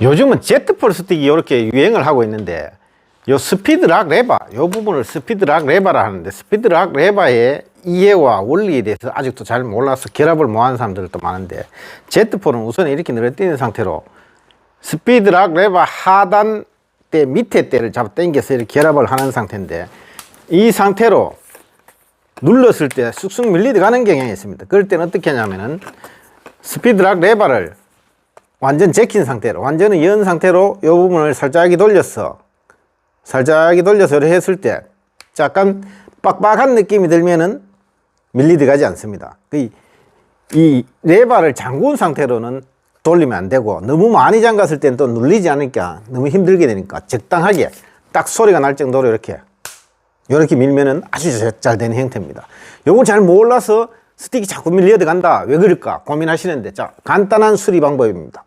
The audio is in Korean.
요즘은 제트폴 스틱이 이렇게 유행을 하고 있는데 요 스피드락 레바 요 부분을 스피드락 레바라 하는데 스피드락 레바의 이해와 원리에 대해서 아직도 잘 몰라서 결합을 못한 사람들도 많은데 제트폴은 우선 이렇게 늘어뜨린 상태로 스피드락 레바 하단 때 밑에 때를 잡아 당겨서 이렇게 결합을 하는 상태인데 이 상태로 눌렀을 때 쑥쑥 밀리드 가는 경향이 있습니다. 그럴 때는 어떻게 하냐면은 스피드락 레바를 완전 제킨 상태로 완전히 연 상태로 이 부분을 살짝이 돌렸어 살짝이 돌려서 이렇게 했을 때 약간 빡빡한 느낌이 들면은 밀리 들어가지 않습니다 이, 이 레바를 잠근 상태로는 돌리면 안 되고 너무 많이 잠갔을 때는 또 눌리지 않으니까 너무 힘들게 되니까 적당하게 딱 소리가 날 정도로 이렇게 이렇게 밀면은 아주 잘 되는 형태입니다. 요걸 잘 몰라서 스틱이 자꾸 밀려 들어간다. 왜 그럴까? 고민하시는데, 자, 간단한 수리 방법입니다.